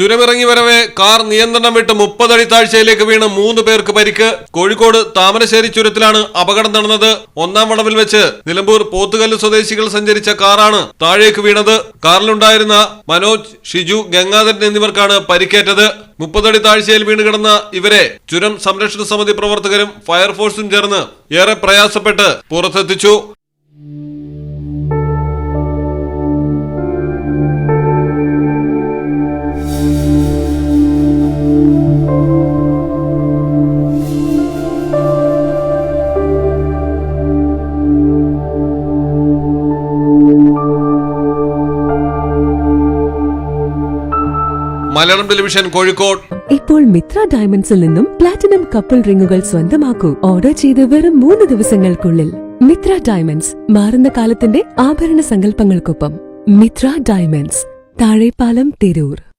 ചുരമിറങ്ങി വരവെ car നിയന്ത്രണം വിട്ട് മുപ്പതടി താഴ്ചയിലേക്ക് വീണ് മൂന്ന് പേർക്ക് പരിക്ക്. കോഴിക്കോട് താമരശ്ശേരി ചുരത്തിലാണ് അപകടം നടന്നത്. ഒന്നാം വളവിൽ വെച്ച് നിലമ്പൂർ പോത്തുകല്ല് സ്വദേശികൾ സഞ്ചരിച്ച കാറാണ് താഴേക്ക് വീണത്. കാറിലുണ്ടായിരുന്ന മനോജ് ഷിജു ഗംഗാധരൻ എന്നിവർക്കാണ് പരിക്കേറ്റത്. മുപ്പതടി താഴ്ചയിൽ വീണ് കിടന്ന ഇവരെ ചുരം സംരക്ഷണ സമിതി പ്രവർത്തകരും ഫയർഫോഴ്സും ചേർന്ന് ഏറെ പ്രയാസപ്പെട്ട് പുറത്തെത്തിച്ചു. മലയാളം ടെലിവിഷൻ കോഴിക്കോട്. ഇപ്പോൾ മിത്ര ഡയമണ്ട്സിൽ നിന്നും പ്ലാറ്റിനം കപ്പിൾ റിങ്ങുകൾ സ്വന്തമാക്കൂ. ഓർഡർ ചെയ്ത് വെറും മൂന്ന് ദിവസങ്ങൾക്കുള്ളിൽ. മിത്ര ഡയമണ്ട്സ് മാറുന്ന കാലത്തിന്റെ ആഭരണ സങ്കല്പങ്ങൾക്കൊപ്പം. മിത്ര ഡയമണ്ട്സ് താഴെപ്പാലം തിരൂർ.